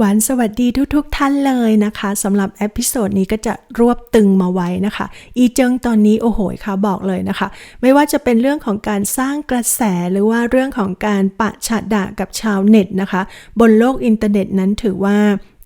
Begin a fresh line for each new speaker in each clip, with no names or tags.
หวานสวัสดีทุกๆทท่านเลยนะคะสำหรับเอพิโซดนี้ก็จะรวบตึงมาไว้นะคะ อีเจิงตอนนี้โอ้โหค่ะบอกเลยนะคะ ไม่ว่าจะเป็นเรื่องของการสร้างกระแสหรือว่าเรื่องของการปะฉะดะกับชาวเน็ตนะคะ บนโลกอินเทอร์เน็ตนั้นถือว่า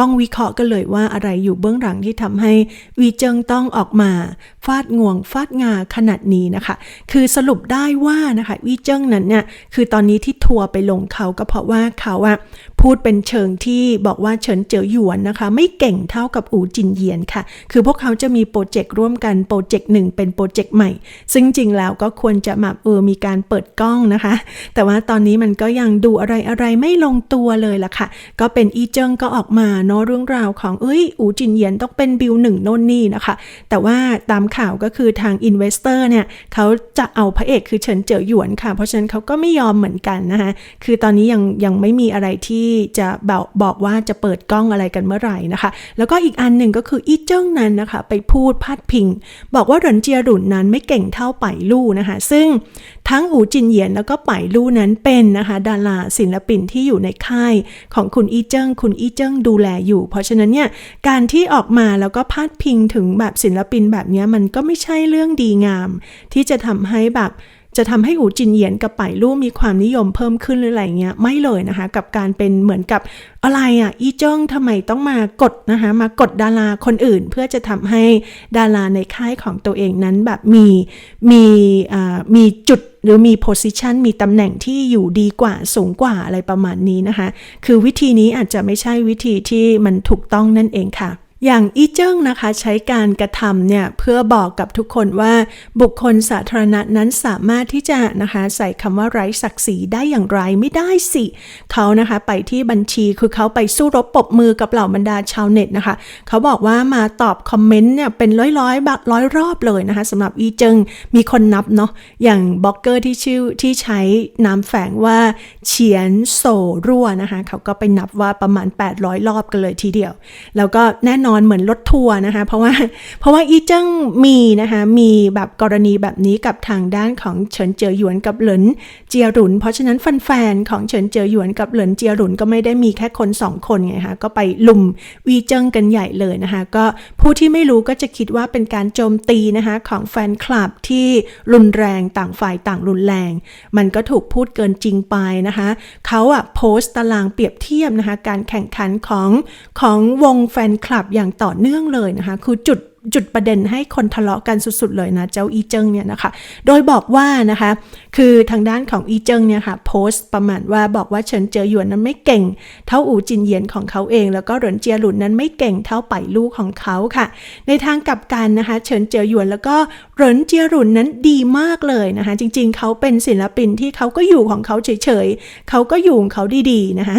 ต้องวิเคราะห์กันเลยว่าอะไรอยู่เบื้องหลังที่ทำให้วีเจิงต้องออกมา ฟาดงวงฟาดงาขนาดนี้นะคะ คือสรุปได้ว่านะคะวีเจิงนั้นเนี่ยคือตอนนี้ที่ทัวร์ไปลงเขาก็เพราะว่าเขาอะ พูดเป็นเชิงที่บอกว่าเฉินเจ๋อหยวนนะคะ ไม่เก่งเท่ากับอูจินเยียนค่ะ คือพวกเขาจะมีโปรเจกต์ร่วมกันโปรเจกต์หนึ่งเป็นโปรเจกต์ใหม่ ซึ่งจริงแล้วก็ควรจะมาเออมีการเปิดกล้องนะคะ แต่ว่าตอนนี้มันก็ยังดูอะไรอะไรไม่ลงตัวเลยล่ะค่ะ ก็เป็นอีเจิงก็ออกมาเนาะเรื่องราวของเอ้ยอูจินเยียนต้องเป็นบิลหนึ่งโน่นนี่นะคะ แต่ว่าตามข่าวก็คือทางอินเวสเตอร์เนี่ยเขาจะเอาพระเอกคือเฉินเจ๋อหยวนค่ะ เพราะฉะนั้นเขาก็ไม่ยอมเหมือนกันนะคะคือตอนนี้ยังยังไม่มีอะไรที่จะบอกบอกว่าจะเปิดกล้องอะไรกันเมื่อไหร่นะคะ แล้วก็อีกอันหนึ่งก็คืออีเจิ้งนั้นนะคะ ไปพูดพาดพิง บอกว่าหรินเจียหลุนนั้นไม่เก่งเท่าไปลู่นะคะ ซึ่งทั้งอูจินเหยียนแล้วก็ไปลู่นั้นเป็นนะคะดาราศิลปินที่อยู่ในค่ายของคุณอีเจิ้งคุณอีเจิ้งดูแลอยู่ เพราะฉะนั้นเนี่ยการที่ออกมาแล้วก็พาดพิงถึงแบบศิลปินแบบนี้มันก็ไม่ใช่เรื่องดีงาม ที่จะทำให้แบบ จะทำให้อูจินเหยียนกับไปลู่มีความนิยมเพิ่มขึ้นหรืออะไรเงี้ยไม่เลยนะคะ กับการเป็นเหมือนกับอะไรอะอีเจิ้งทำไมต้องมากดนะคะมากดดาราคนอื่น เพื่อจะทำให้ดาราในค่ายของตัวเองนั้นแบบมีมีมีจุดหรือมีโพสิชันมีตำแหน่งที่อยู่ดีกว่าสูงกว่าอะไรประมาณนี้นะคะ คือวิธีนี้อาจจะไม่ใช่วิธีที่มันถูกต้องนั่นเองค่ะ อย่างอีเจิ้งนะคะใช้การกระทำเนี่ยเพื่อบอกกับทุกคนว่าบุคคลสาธารณะนั้นสามารถที่จะนะคะใส่คำว่าไร้ศักดิ์ศรีได้อย่างไรไม่ได้สิเขานะคะไปที่บัญชีคือเขาไปสู้รบปบมือกับเหล่าบรรดาชาวเน็ตนะคะเขาบอกว่ามาตอบคอมเมนต์เนี่ยเป็นร้อยร้อยบักร้อยรอบเลยนะคะสำหรับอีเจิ้งมีคนนับเนาะอย่างบล็อกเกอร์ที่ชื่อที่ใช้นามแฝงว่าเฉียนโซรั่วนะคะเขาก็ไปนับว่าประมาณ 800 รอบกันเลยทีเดียว แล้วก็แน่นอนเหมือนรถทัวร์นะคะ เพราะว่าเพราะว่าอีเจิ้งมีนะคะ มีแบบกรณีแบบนี้กับทางด้านของเฉินเจียหยวนกับเหลินเจียหลุน เพราะฉะนั้นแฟนๆของเฉินเจียหยวนกับเหลินเจียหลุนก็ไม่ได้มีแค่คนสองคนไงคะก็ไปลุมวีเจิ้งกันใหญ่เลยนะคะ ก็ผู้ที่ไม่รู้ก็จะคิดว่าเป็นการโจมตีนะคะของแฟนคลับที่รุนแรงต่างฝ่ายต่างรุนแรง มันก็ถูกพูดเกินจริงไปนะคะเขาอะโพสต์ตารางเปรียบเทียบนะคะการแข่งขันของของวงแฟนคลับอย่างต่อเนื่องเลยนะคะ คือจุด จุดประเด็นให้คนทะเลาะกันสุดๆเลยนะ เจ้าอีเจิงเนี่ยนะคะ โดยบอกว่านะคะ คือทางด้านของอีเจิงเนี่ยค่ะโพสต์ประมาณว่าบอกว่าเฉินเจียหยวนนั้นไม่เก่ง เท่าอูจินเยียนของเขาเอง แล้วก็เหรินเจียหลุนนั้นไม่เก่งเท่าไปลูกของเขาค่ะ ในทางกลับกันนะคะ เฉินเจียหยวนแล้วก็เหรินเจียหลุนนั้นดีมากเลยนะคะ จริง ๆ เขาเป็นศิลปินที่เขาก็อยู่ของเขาเฉยๆเขาก็อยู่ของเขาดีๆนะคะ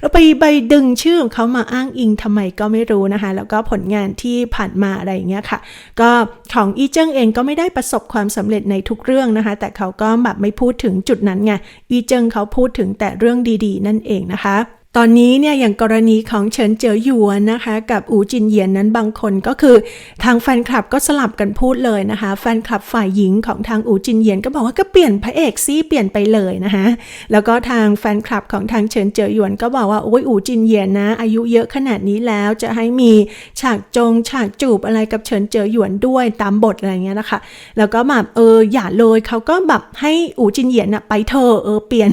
แล้วไปไปดึงชื่อของเขามาอ้างอิงทำไมก็ไม่รู้นะคะ แล้วก็ผลงานที่ผ่านมาอะไรอย่างเงี้ยค่ะ ก็ของอีเจิ้งเองก็ไม่ได้ประสบความสำเร็จในทุกเรื่องนะคะ แต่เขาก็แบบไม่พูดถึงจุดนั้นไงอีเจิ้งเขาพูดถึงแต่เรื่องดีๆ นั่นเองนะคะ ตอนนี้เนี่ยอย่างกรณีของเฉินเจ๋อหยวนนะคะ กับอูจินเยียนนั้นบางคนก็คือทางแฟนคลับก็สลับกันพูดเลยนะคะ แฟนคลับฝ่ายหญิงของทางอูจินเยียนก็บอกว่าก็เปลี่ยนพระเอกซี่เปลี่ยนไปเลยนะคะแล้วก็ทางแฟนคลับของทางเฉินเจ๋อหยวนก็บอกว่าโอ้ยอูจินเยียนนะ อายุเยอะขนาดนี้แล้วจะให้มีฉากจงฉากจูบอะไรกับเฉินเจ๋อหยวนด้วยตามบทอะไรเงี้ยนะคะ แล้วก็แบบเอออย่าเลยเขาก็แบบให้อูจินเยียนอะไปเถอะเออเปลี่ยน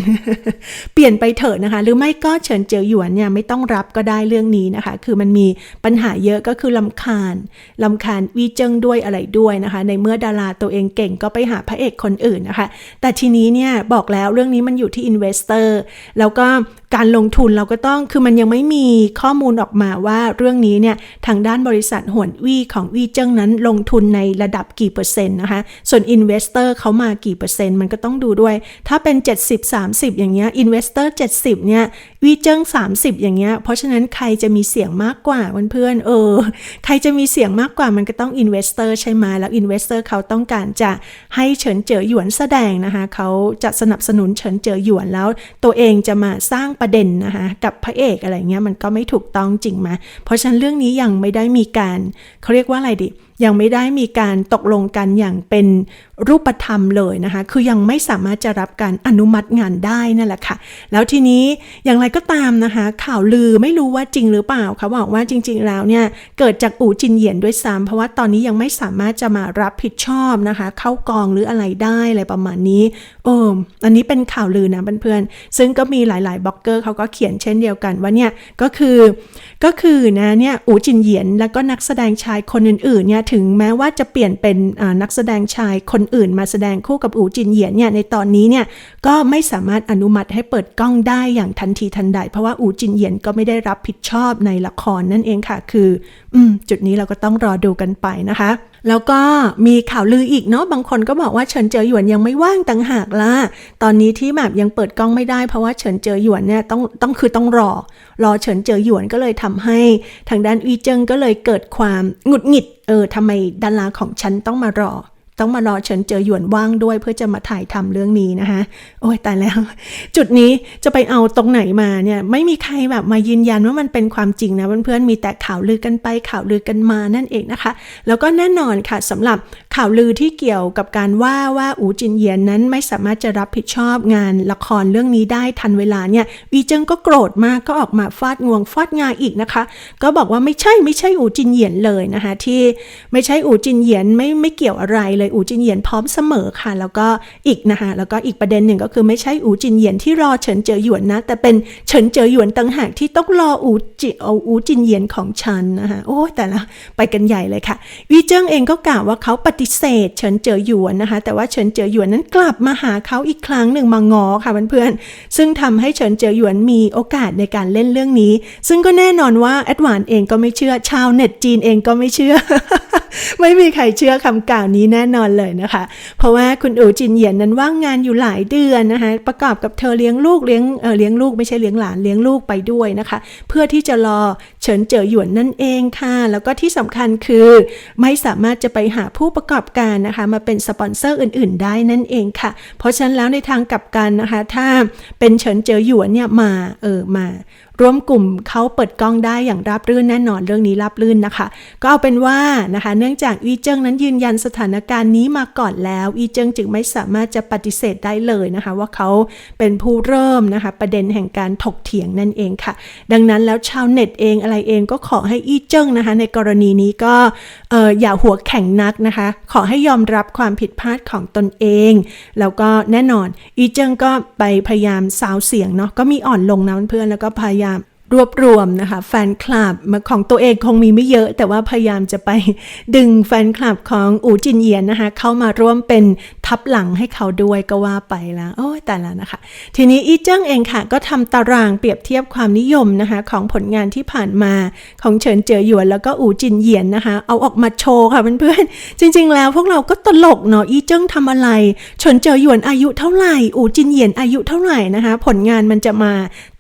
เปลี่ยนไปเถอะนะคะ หรือไม่ก็เฉินเจ๋อหยวนเนี่ยไม่ต้องรับก็ได้เรื่องนี้นะคะ คือมันมีปัญหาเยอะก็คือลำคาญลำคาญวีเจิงด้วยอะไรด้วยนะคะ ในเมื่อดาราตัวเองเก่งก็ไปหาพระเอกคนอื่นนะคะ แต่ทีนี้เนี่ยบอกแล้วเรื่องนี้มันอยู่ที่อินเวสเตอร์แล้วก็การลงทุนเราก็ต้องคือมันยังไม่มีข้อมูลออกมาว่าเรื่องนี้เนี่ยทางด้านบริษัทหวนวี่ของวี่เจิ้งนั้นลงทุนในระดับกี่เปอร์เซ็นต์นะคะ ส่วนอินเวสเตอร์เขามากี่เปอร์เซ็นต์มันก็ต้องดูด้วย ถ้าเป็น 70 30 อย่างเงี้ยอินเวสเตอร์70เนี่ย วี่เจิ้ง30 อย่างเงี้ย เพราะฉะนั้นใครจะมีเสียงมากกว่าเพื่อนๆเออ ใครจะมีเสียงมากกว่ามันก็ต้องอินเวสเตอร์ใช่ไหมแล้วอินเวสเตอร์เขาต้องการจะให้เฉินเจ๋อหยวนแสดงนะคะเขาจะสนับสนุนเฉินเจ๋อหยวนแล้ว ตัวเองจะมาสร้างประเด็นนะคะกับพระเอกอะไรเงี้ยมันก็ไม่ถูกต้องจริงไหมเพราะฉะนั้นเรื่องนี้ยังไม่ได้มีการเขาเรียกว่าอะไรดิ ยังไม่ได้มีการตกลงกันอย่างเป็นรูปธรรมเลยนะคะ คือยังไม่สามารถจะรับการอนุมัติงานได้นั่นแหละค่ะ แล้วทีนี้อย่างไรก็ตามนะคะ ข่าวลือไม่รู้ว่าจริงหรือเปล่าเขาบอกว่าจริง ๆ แล้วเนี่ยเกิดจากอู่จินเหยียนด้วยซ้ำเพราะว่าตอนนี้ยังไม่สามารถจะมารับผิดชอบนะคะ เข้ากองหรืออะไรได้อะไรประมาณนี้เอออันนี้เป็นข่าวลือนะเพื่อนๆซึ่งก็มีหลายๆบล็อกเกอร์เขาก็เขียนเช่นเดียวกันว่าเนี่ยก็คือก็คือนะเนี่ยอู่จินเหยียนแล้วก็นักแสดงชายคนอื่นๆเนี่ยถึงแม้ว่าจะเปลี่ยนเป็นนักแสดงชายคนอื่นมาแสดงคู่กับอูจินเหยียนเนี่ยในตอนนี้เนี่ยก็ไม่สามารถอนุมัติให้เปิดกล้องได้อย่างทันทีทันใด เพราะว่าอูจินเหยียนก็ไม่ได้รับผิดชอบในละครนั่นเองค่ะ คืออจุดนี้เราก็ต้องรอดูกันไปนะคะ แล้วก็มีข่าวลืออีกเนาะบางคนก็บอกว่าเฉินเจอหยวนยังไม่ว่างต่างหากล่ะตอนนี้ที่แบบยังเปิดกล้องไม่ได้เพราะว่าเฉินเจอหยวนเนี่ยต้องต้องคือต้องรอ รอเฉินเจอหยวนก็เลยทำให้ทางด้านอีเจิงก็เลยเกิดความหงุดหงิดเออทำไมดาราของฉันต้องมารอ ต้องมารอเฉินเจอหยวนว่างด้วยเพื่อจะมาถ่ายทำเรื่องนี้นะคะ โอ้ยตายแล้ว จุดนี้จะไปเอาตรงไหนมาเนี่ยไม่มีใครแบบมายืนยันว่ามันเป็นความจริงนะเพื่อนๆมีแต่ข่าวลือกันไปข่าวลือกันมานั่นเองนะคะ แล้วก็แน่นอนค่ะสำหรับข่าวลือที่เกี่ยวกับการว่าว่าอูจินเยียนนั้นไม่สามารถจะรับผิดชอบงานละครเรื่องนี้ได้ทันเวลาเนี่ยวีเจิงก็โกรธมากก็ออกมาฟาดงวงฟาดงาอีกนะคะ ก็บอกว่าไม่ใช่ไม่ใช่อูจินเยียนเลยนะคะที่ไม่ใช่อูจินเยียนไม่ไม่เกี่ยวอะไรเลยอูจินเยียนพร้อมเสมอค่ะ แล้วก็อีกนะคะแล้วก็อีกประเด็นหนึ่งก็คือไม่ใช่อูจินเยียนที่รอเฉินเจอหยวนนะ แต่เป็นเฉินเจอหยวนต่างหากที่ต้องรออูจิเอาอูจินเยียนของฉันนะคะโอ้แต่ละไปกันใหญ่เลยค่ะวีเจิ้งเองก็กล่าวว่าเขาปฏิเสธ เฉินเจอหยวนนะคะ แต่ว่าเฉินเจอหยวนนั้นกลับมาหาเขาอีกครั้งหนึ่งมางอค่ะเพื่อนๆซึ่งทำให้เฉินเจอหยวนมีโอกาสในการเล่นเรื่องนี้ ซึ่งก็แน่นอนว่าแอดวานเองก็ไม่เชื่อชาวเน็ตจีนเองก็ไม่เชื่อ ไม่มีใครเชื่อคำกล่าวนี้แน่นอนเลยนะคะ เพราะว่าคุณอู๋จินเหยียนนั้นว่างงานอยู่หลายเดือนนะคะ ประกอบกับเธอเลี้ยงลูกเลี้ยงเออเลี้ยงลูกไม่ใช่เลี้ยงหลานเลี้ยงลูกไปด้วยนะคะ เพื่อที่จะรอเฉินเจ๋อหยวนนั่นเองค่ะ แล้วก็ที่สำคัญคือไม่สามารถจะไปหาผู้ประกอบการนะคะ มาเป็นสปอนเซอร์อื่น ๆ ได้นั่นเองค่ะ เพราะฉะนั้นแล้วในทางกลับกันนะคะ ถ้าเป็นเฉินเจ๋อหยวนเนี่ยมาเออมา ร่วมกลุ่มเขาเปิดกล้องได้อย่างราบรื่นแน่นอนเรื่องนี้ราบรื่นนะคะ ก็เอาเป็นว่านะคะ เนื่องจากอีเจิงนั้นยืนยันสถานการณ์นี้มาก่อนแล้วอีเจิงจึงไม่สามารถจะปฏิเสธได้เลยนะคะ ว่าเขาเป็นผู้เริ่มนะคะ ประเด็นแห่งการถกเถียงนั่นเองค่ะ ดังนั้นแล้วชาวเน็ตเองอะไรเองก็ขอให้อีเจิงนะคะ ในกรณีนี้ก็เอออย่าหัวแข็งนักนะคะ ขอให้ยอมรับความผิดพลาดของตนเอง แล้วก็แน่นอนอีเจิงก็ไปพยายามสาวเสียงเนาะก็มีอ่อนลงนะเพื่อนแล้วก็พยายาม รวบรวมนะคะแฟนคลับของตัวเองคงมีไม่เยอะ แต่ว่าพยายามจะไปดึงแฟนคลับของอูจินเยียนนะคะ เข้ามาร่วมเป็นทับหลังให้เขาด้วยก็ว่าไปแล้วโอ้แต่ละนะคะ ทีนี้อีเจิ้งเองค่ะ ก็ทำตารางเปรียบเทียบความนิยมนะคะ ของผลงานที่ผ่านมาของเฉินเจ๋อหยวนแล้วก็อูจินเยียนนะคะ เอาออกมาโชว์ค่ะเพื่อนๆจริง ๆ แล้วพวกเราก็ตลกเนาะอีเจิ้งทำอะไรเฉินเจ๋อหยวนอายุเท่าไหร่อูจินเยียนอายุเท่าไหร่นะคะ ผลงานมันจะมา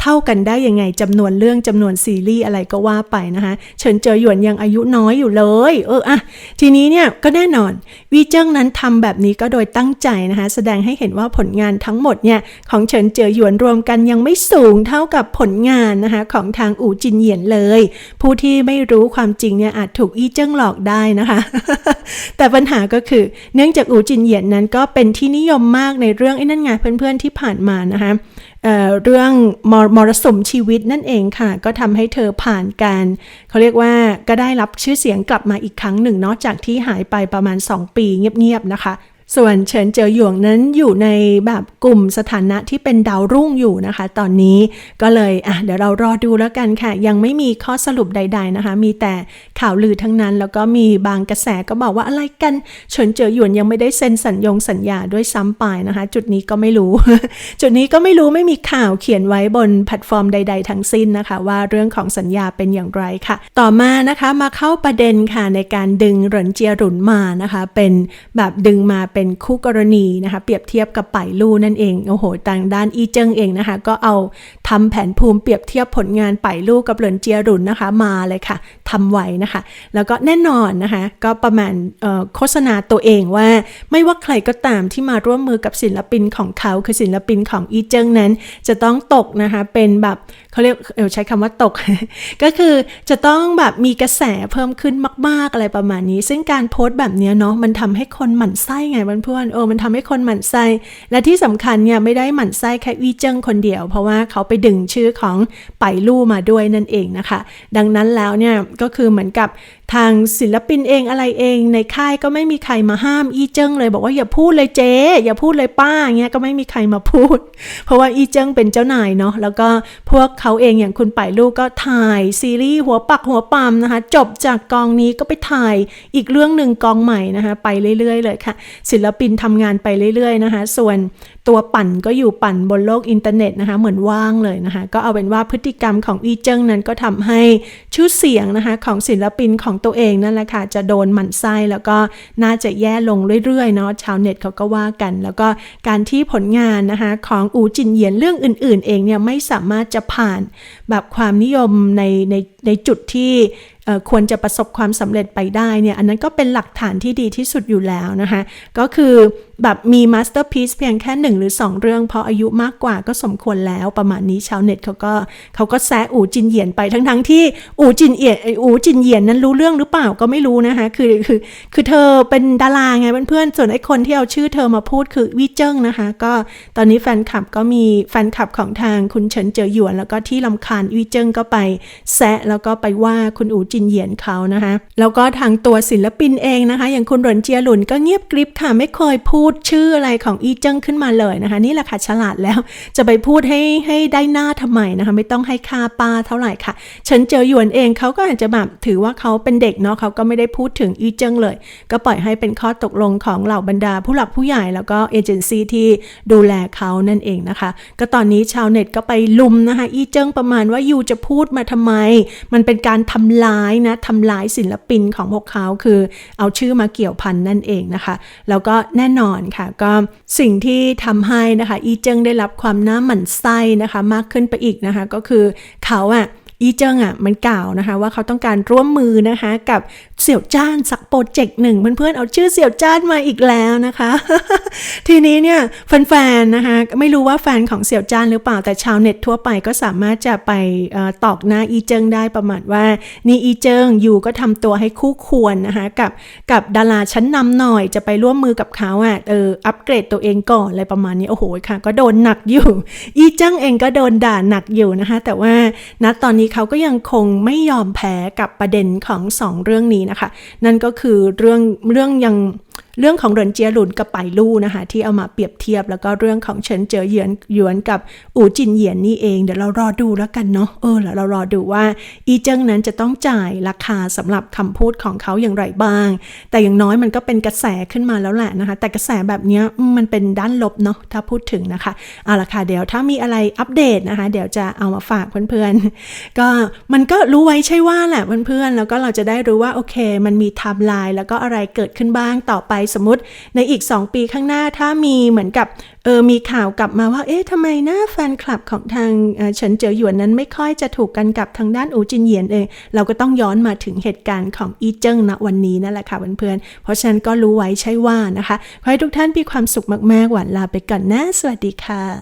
เท่ากันได้ยังไงจำนวนเรื่องจำนวนซีรีส์อะไรก็ว่าไปนะคะ เฉินเจอหยวนยังอายุน้อยอยู่เลย เอออะทีนี้เนี่ยก็แน่นอนวีเจิ้งนั้นทำแบบนี้ก็โดยตั้งใจนะคะ แสดงให้เห็นว่าผลงานทั้งหมดเนี่ยของเฉินเจอหยวนรวมกันยังไม่สูงเท่ากับผลงานนะคะของทางอู่จินเหยียนเลย ผู้ที่ไม่รู้ความจริงเนี่ยอาจถูกอีเจิ้งหลอกได้นะคะ แต่ปัญหาก็คือ เนื่องจากอู่จินเหยียนนั้นก็เป็นที่นิยมมากในเรื่องไอ้นั่นไงเพื่อนๆที่ผ่านมานะคะ เรื่องมรมรสุมชีวิตนั่นเองค่ะ ก็ทำให้เธอผ่านการเขาเรียกว่าก็ได้รับชื่อเสียงกลับมาอีกครั้งหนึ่งนอกจากที่หายไปประมาณ 2 ปีเงียบๆนะคะ ส่วนเฉินเจอหยวงนั้นอยู่ในแบบกลุ่มสถานะที่เป็นดาวรุ่งอยู่นะคะ ตอนนี้ก็เลยอะเดี๋ยวเรารอดูแล้วกันค่ะ ยังไม่มีข้อสรุปใด ๆนะคะ มีแต่ข่าวลือทั้งนั้น แล้วก็มีบางกระแสก็บอกว่าอะไรกันเฉินเจอหยวนยังไม่ได้เซ็นสัญญงสัญญาด้วยซ้ำไปนะคะ จุดนี้ก็ไม่รู้ จุดนี้ก็ไม่รู้ไม่มีข่าวเขียนไว้บนแพลตฟอร์มใด ๆ ทั้งสิ้นนะคะ ว่าเรื่องของสัญญาเป็นอย่างไรค่ะ ต่อมานะคะมาเข้าประเด็นค่ะในการดึงเหรินเจียหรุนมานะคะ เป็นแบบดึงมาเป็นคู่กรณีนะคะ เปรียบเทียบกับป่ายลู่นั่นเอง โอ้โหทางด้านอีเจิงเองนะคะ ก็เอาทำแผนภูมิเปรียบเทียบผลงานป่ายลู่กับเหรินเจียรุนนะคะ มาเลยค่ะทำไว้นะคะ แล้วก็แน่นอนนะคะ ก็ประมาณโฆษณาตัวเองว่าไม่ว่าใครก็ตามที่มาร่วมมือกับศิลปินของเขาคือศิลปินของอีเจิงนั้น จะต้องตกนะคะเป็นแบบเขาเรียกเออใช้คำว่าตก ก็คือจะต้องแบบมีกระแสเพิ่มขึ้นมาก ๆอะไรประมาณนี้ ซึ่งการโพสต์แบบเนี้ยเนาะมันทำให้คนหมั่นไส้ไงเพื่อนๆเออมันทำให้คนหมั่นไส้ และที่สำคัญเนี่ยไม่ได้หมั่นไส้แค่วีเจิ้งคนเดียว เพราะว่าเขาไปดึงชื่อของไปลู่มาด้วยนั่นเองนะคะ ดังนั้นแล้วเนี่ยก็คือเหมือนกับทางศิลปินเองอะไรเองในค่ายก็ไม่มีใครมาห้ามอีเจิ้งเลยบอกว่าอย่าพูดเลยเจ๊อย่าพูดเลยป้าเงี้ยก็ไม่มีใครมาพูด เพราะว่าอีเจิ้งเป็นเจ้านายเนาะแล้วก็พวกเขาเองอย่างคุณไปลูกก็ถ่ายซีรีส์หัวปักหัวปั๊มนะคะจบจากกองนี้ก็ไปถ่ายอีกเรื่องหนึ่งกองใหม่นะคะไปเรื่อยๆ เลยค่ะ ศิลปินทำงานไปเรื่อยๆนะคะ ส่วน ตัวปั่นก็อยู่ปั่นบนโลกอินเทอร์เน็ตนะคะเหมือนว่างเลยนะคะก็เอาเป็นว่าพฤติกรรมของอีเจิ้งนั้นก็ทำให้ชื่อเสียงนะคะของศิลปินของตัวเองนั่นแหละค่ะจะโดนหมั่นไส้แล้วก็น่าจะแย่ลงเรื่อยๆเนาะชาวเน็ตเขาก็ว่ากัน แล้วก็การที่ผลงานนะคะของอูจินเหยียนเรื่องอื่น ๆ เองเนี่ยไม่สามารถจะผ่านแบบความนิยมในในในจุดที่ควรจะประสบความสำเร็จไปได้เนี่ยอันนั้นก็เป็นหลักฐานที่ดีที่สุดอยู่แล้วนะคะก็คือแบบมีมาสเตอร์พี e เพียงแค่หนึ่งหรือ2เรื่อง เพราะอายุมากกว่าก็สมควรแล้วประมาณนี้ชาวเน็ตเขาก็เขาก็แซะอูจินเหยียนไปทั้งทั้งที่อูจินเอียนอูจินเหยียนนั้นรู้เรื่องหรือเปล่าก็ไม่รู้นะคะคือคือคือเธอเป็นดาราไงเพื่อนๆส่วนไอ้คนที่เอาชื่อเธอมาพูดคือวิเจิ้งนะคะ ก็ตอนนี้แฟนคลับก็มีแฟนคลับของทางคุณเฉินเจอหยวน แล้วก็ที่ลำคาญวิเจิ้งก็ไปแซะแล้วก็ไปว่าคุณอูจินเหยียนเขานะคะแล้วก็ทางตัวศิลปินเองนะคะ อย่างคุณหลนเจียหลุนก็เงียบกริบค่ะไม่เคยพูดดชื่ออะไรของอีเจิ้งขึ้นมาเลยนะคะ นี่แหละค่ะฉลาดแล้วจะไปพูดให้ให้ได้หน้าทำไมนะคะ ไม่ต้องให้ค่าป้าเท่าไหร่ค่ะเฉินเจอหยวนเองเขาก็อาจจะแบบถือว่าเขาเป็นเด็กเนาะเขาก็ไม่ได้พูดถึงอีเจิ้งเลย ก็ปล่อยให้เป็นข้อตกลงของเหล่าบรรดาผู้หลักผู้ใหญ่แล้วก็เอเจนซี่ที่ดูแลเขานั่นเองนะคะ ก็ตอนนี้ชาวเน็ตก็ไปลุมนะคะ อีเจิ้งประมาณว่ายูจะพูดมาทำไม มันเป็นการทำลายนะทำลายศิลปินของพวกเขาคือเอาชื่อมาเกี่ยวพันนั่นเองนะคะ แล้วก็แน่นอนค่ะ ก็สิ่งที่ทำให้นะคะ อีเจิงได้รับความน้าหมันไส้นะคะ มากขึ้นไปอีกนะคะ ก็คือเขาอะ อีเจิงอะมันกล่าวนะคะว่าเขาต้องการร่วมมือนะคะกับเสี่ยวจ้านสักโปรเจกต์หนึ่งเพื่อนๆเอาชื่อเสี่ยวจ้านมาอีกแล้วนะคะ ทีนี้เนี่ยแฟนๆนะคะไม่รู้ว่าแฟนของเสี่ยวจ้านหรือเปล่าแต่ชาวเน็ตทั่วไปก็สามารถจะไปออตอกหน้าอีเจิงได้ประมาณว่านี่อีเจิงอยู่ก็ทำตัวให้คู่ควรนะคะกับกับดาราชั้นนำหน่อยจะไปร่วมมือกับเขาอะเอออัปเกรดตัวเองก่อนอะไรประมาณนี้โอ้โหค่ะ ก็โดนหนักอยู่ อีเจิงเองก็โดนด่าหนักอยู่นะคะแต่ว่าณตอนนี้เขาก็ยังคงไม่ยอมแพ้กับประเด็นของสองเรื่องนี้นะคะ นั่นก็คือเรื่องเรื่องยัง เรื่องของเหรินเจียหลุนกับไปลู่นะคะที่เอามาเปรียบเทียบแล้วก็เรื่องของเฉินเจอเหยียนหยวนกับอูจินเหยียนนี่เอง เดี๋ยวเรารอดูแล้วกันเนาะเออแล้วเรารอดูว่า อีเจิ้งนั้นจะต้องจ่ายราคาสำหรับคำพูดของเขาอย่างไรบ้าง แต่อย่างน้อยมันก็เป็นกระแสขึ้นมาแล้วแหละนะคะ แต่กระแสแบบเนี้ยมมันเป็นด้านลบเนาะถ้าพูดถึงนะคะเอาละค่ะเดี๋ยวถ้ามีอะไรอัปเดตนะคะ เดี๋ยวจะเอามาฝากเพื่อนๆก็มันก็รู้ไว้ใช่ว่าแหละเพื่อนๆแล้วก็เราจะได้รู้ว่าโอเค มันมีไทม์ไลน์แล้วก็อะไรเกิดขึ้นบ้างต่อไปสมมติในอีก 2 ปีข้างหน้าถ้ามีเหมือนกับเออมีข่าวกลับมาว่า เอ๊ะทำไมหน้าแฟนคลับของทางเฉินเจ๋อหยวนนั้นไม่ค่อยจะถูกกันกับทางด้านอูจินเหยียนเองเราก็ต้องย้อนมาถึงเหตุการณ์ของอีเจิ้งณวันนี้นั่นแหละค่ะเพื่อนๆเพราะฉะนั้นก็รู้ไว้ใช่ว่านะคะ ขอให้ทุกท่านมีความสุขมากๆหวานลาไปก่อนนะสวัสดีค่ะ